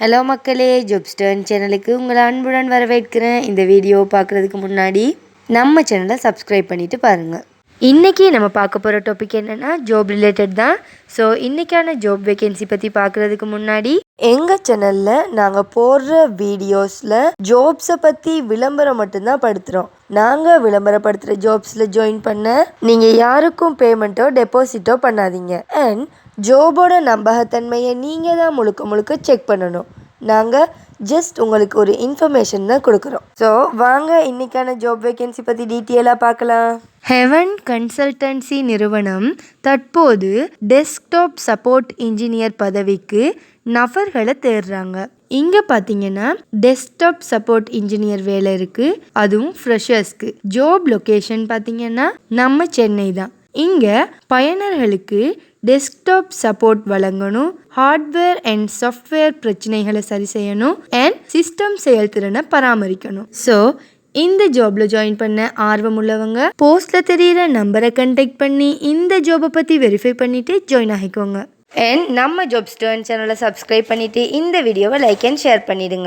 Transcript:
Hello மக்களே ஜொப்ஸ்டர்ன் சேனலுக்கு உங்களை அன்புடன் வரவேற்கிறேன். இந்த வீடியோ பார்க்குறதுக்கு முன்னாடி நம்ம சேனலை சப்ஸ்கிரைப் பண்ணிவிட்டு பாருங்கள் இன்றைக்கி நம்ம பார்க்க போகிற டாபிக் என்னென்னா ஜாப் ரிலேட்டட் தான். ஸோ இன்றைக்கான ஜாப் வேகன்சி பற்றி பார்க்குறதுக்கு முன்னாடி எங்கள் சேனலில் நாங்கள் போடுற வீடியோஸில் ஜாப்ஸை பற்றி விளம்பரம் மட்டும்தான் படுத்துகிறோம் நாங்கள் விளம்பரப்படுத்துகிற ஜாப்ஸில் ஜாயின் பண்ண நீங்கள் யாருக்கும் பேமெண்ட்டோ டெபாசிட்டோ பண்ணாதீங்க. அண்ட் ஜோபோட நம்பகத்தன்மையை நீங்கள் தான் முழுக்க முழுக்க செக் பண்ணணும். நாங்கள் ஜஸ்ட் உங்களுக்கு ஒரு இன்ஃபர்மேஷன் தான் கொடுக்குறோம். ஸோ வாங்க இன்னைக்கான ஜாப் வேகன்சி பற்றி டீட்டெயிலாக பார்க்கலாம். ஹெவன் கன்சல்டன்சி நிறுவனம் தற்போது டெஸ்க்டாப் சப்போர்ட் இன்ஜினியர் பதவிக்கு நபர்களை தேடுறாங்க. இங்கே பார்த்தீங்கன்னா டெஸ்க்டாப் சப்போர்ட் இன்ஜினியர் வேலை இருக்குது அதுவும் ஃப்ரெஷர்ஸ்க்கு ஜாப் லொக்கேஷன் பார்த்தீங்கன்னா நம்ம சென்னை தான். இங்கே பயனர்களுக்கு டெஸ்க்டாப் சப்போர்ட் வழங்கணும் ஹார்ட்வேர் அண்ட் சாஃப்ட்வேர் பிரச்சனைகளை சரி செய்யணும் அண்ட் சிஸ்டம் செயல்திறனை பராமரிக்கணும். ஸோ இந்த ஜாப்ல ஜாயின் பண்ண ஆர்வம் உள்ளவங்க போஸ்ட்ல தெரியிற நம்பரை கண்டெக்ட் பண்ணி இந்த ஜாபை பற்றி வெரிஃபை பண்ணிட்டு ஜாயின் ஆகிக்கோங்க. அண்ட் நம்ம ஜாப் ஸ்டர்ன் சேனலை சப்ஸ்கிரைப் பண்ணிட்டு இந்த வீடியோவை லைக் அண்ட் ஷேர் பண்ணிடுங்க.